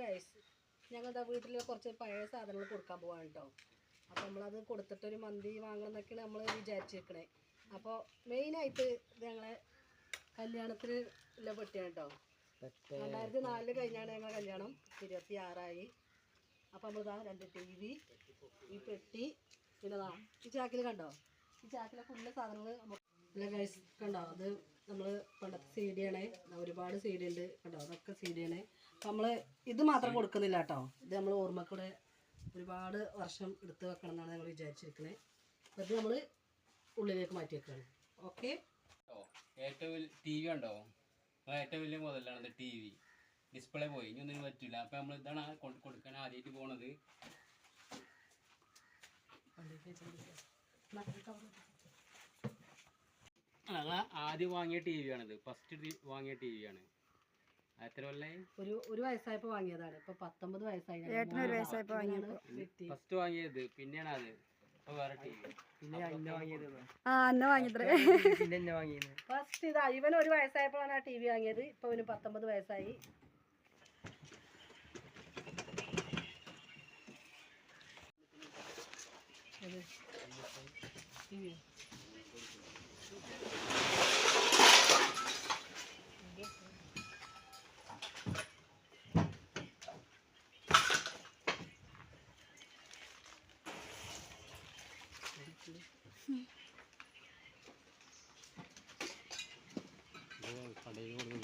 Guys ഞങ്ങളുടെ വീട്ടിൽ കുറച്ച് പഴയ സാധനങ്ങൾ കൊടുക്കാൻ പോവാണ് കേട്ടോ അപ്പോൾ നമ്മളത് കൊടുത്തിട്ടൊരു മന്തി വാങ്ങണം എന്നൊക്കെയാണ് നമ്മൾ വിചാരിച്ചിരിക്കണേ അപ്പോൾ മെയിനായിട്ട് ഇത് ഞങ്ങളെ കല്യാണത്തിന് ഉള്ള പെട്ടിയാണ് കേട്ടോ രണ്ടായിരത്തി നാലിൽ കഴിഞ്ഞാണ് ഞങ്ങളുടെ കല്യാണം. ഇരുപത്തി ആറായി അപ്പം നമ്മളിതാ രണ്ട് ടി വി ഈ പെട്ടി പിന്നെ ഈ ചാക്കിൽ കണ്ടോ? ഈ ചാക്കിലെ ഫുള്ള് സാധനങ്ങൾ കണ്ടോ? അത് സി ഡി ആണേ ഒരുപാട് സി ഡി ഉണ്ട് കേട്ടോ അതൊക്കെ സി ഡി ആണേ അപ്പം നമ്മൾ ഇത് മാത്രം കൊടുക്കുന്നില്ല കേട്ടോ. ഇത് നമ്മൾ ഓർമ്മക്കൂടെ ഒരുപാട് വർഷം എടുത്ത് വെക്കണം എന്നാണ് ഞങ്ങൾ വിചാരിച്ചിരിക്കുന്നത് അപ്പോൾ ഇത് നമ്മൾ ഉള്ളിലേക്ക് മാറ്റി വെക്കുകയാണ് ഓക്കെ? ഏറ്റവും ടി വി ഉണ്ടോ ഏറ്റവും വലിയ മുതലാണ് ടി വി. ഡിസ്പ്ലേ പോയി. ഇനി ഒന്നിനും പറ്റില്ല അപ്പം നമ്മൾ ഇതാണ് കൊടുക്കാൻ ആദ്യമായിട്ട് പോണത്. ഞങ്ങൾ ആദ്യം വാങ്ങിയ ടി വിയാണിത് ഫസ്റ്റ് വാങ്ങിയ ടി വിയാണ് എത്ര കൊല്ലായി ഒരു ഒരു വയസ്സായപ്പോൾ വാങ്ങിയതാണ്. ഇപ്പൊ പത്തൊമ്പത് വയസ്സായി. ഫസ്റ്റ് വാങ്ങിയത്. പിന്നെയാണ് അത്. ഫസ്റ്റ് ഇതാ ഇവൻ ഒരു വയസ്സായപ്പോഴാണ് ആ ടി വി വാങ്ങിയത്. ഇപ്പൊ ഇവന് പത്തൊമ്പത് വയസ്സായി. TV. लो।